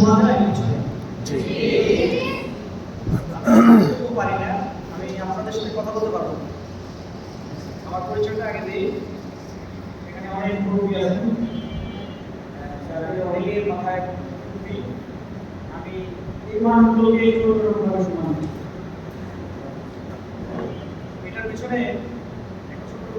শোনা যায় কিছু পারি না আমি আপনাদের সাথে কথা বলতে পারব আমার পরিচয়টা আগে দিই। এখানে অনেক মুরব্বী আছেন যাদের অনেকের মাথায় টুপি। আমি এই মানগুলোকে ছোটভাবে শোনান এটার পিছনে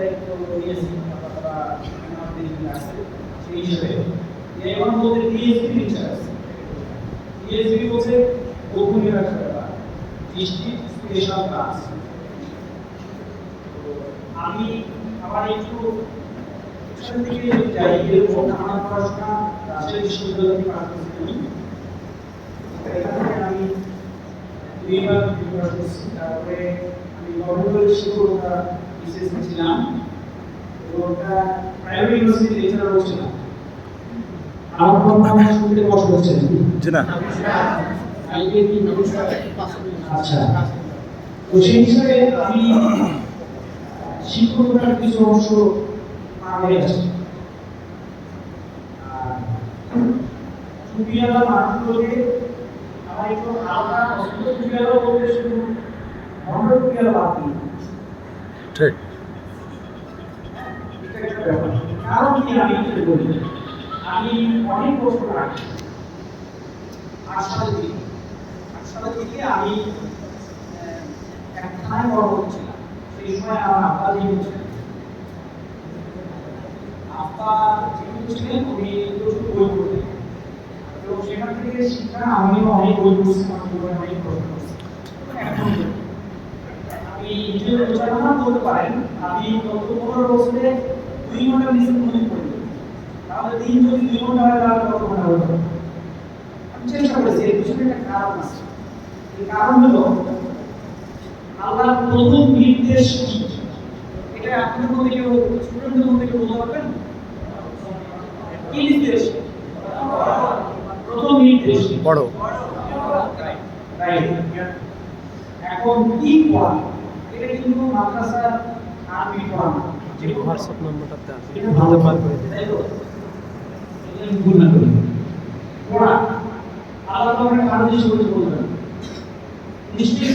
দায়িত্ব নিয়েছি তারা আছে সেই হিসেবে বিএ বলতে ডিএসপি টিচার ডিএসপি বলছে গোপনীয় রাখার ব্যাপার দৃষ্টি স্পেশাল ক্লাস আমি আমার একটু পিছনের দিকে যাই এরকম আমার পড়াশোনা রাজশাহী বিশ্ববিদ্যালয় থেকে পাশ করেছি এখান থেকে আমি দুইবার তারপরে আমি গভর্নমেন্ট শিক্ষকতা বিশেষ ছিলাম ওটা ইউনিভার্সিটি আমার কথা শুনতে কষ্ট হচ্ছে জি না। আচ্ছা। তো সেই হিসাবে আমি শিক্ষকতার কিছু অংশ পার হয়ে আসছি মানুষগুলোকে আমার একটু টুপিওয়ালা বলতে শুধু ঠিক। কারণ কি আমি একটু বলি? আমি অনেক বছর আগে আট সালের দিকে আট আমি এক থানায় বড় হচ্ছিলাম। সেই সময় আমার আব্বা জীবিত ছিলেন আব্বা জীবিত ছিলেন উনি প্রচুর বই পড়তেন। এবং সেখান থেকে শিক্ষা আমিও অনেক বই পড়ছি আমার জীবনে অনেক প্রশ্ন এখন আমি নিজের প্রচারণা বলতে পারেন। আমি গত পনেরো বছরে দুই ঘণ্টা নিচে মনে করি তাহলে দিন যদি দুই ঘণ্টা হয় তাহলে কত ঘণ্টা হতো আমি চেষ্টা করেছি এর পিছনে একটা কারণ আছে। এই কারণ হলো আল্লাহর প্রথম নির্দেশ কি? এটা আপনাদের মধ্যে কেউ স্টুডেন্টদের মধ্যে কেউ বলতে পারবেন? কি নির্দেশ? প্রথম নির্দেশ বড় এখন কি পড়া এটা কিন্তু মাদ্রাসার আরবি পড়া না যে হোয়াটসঅ্যাপ নাম্বারটাতে এটা ভালো পার করে দিন। তাই তো? এটা আমি ভুল না করি। পড়া। আল্লাহ তোমাকে ভালো জিনিস বলতে নিশ্চয়ই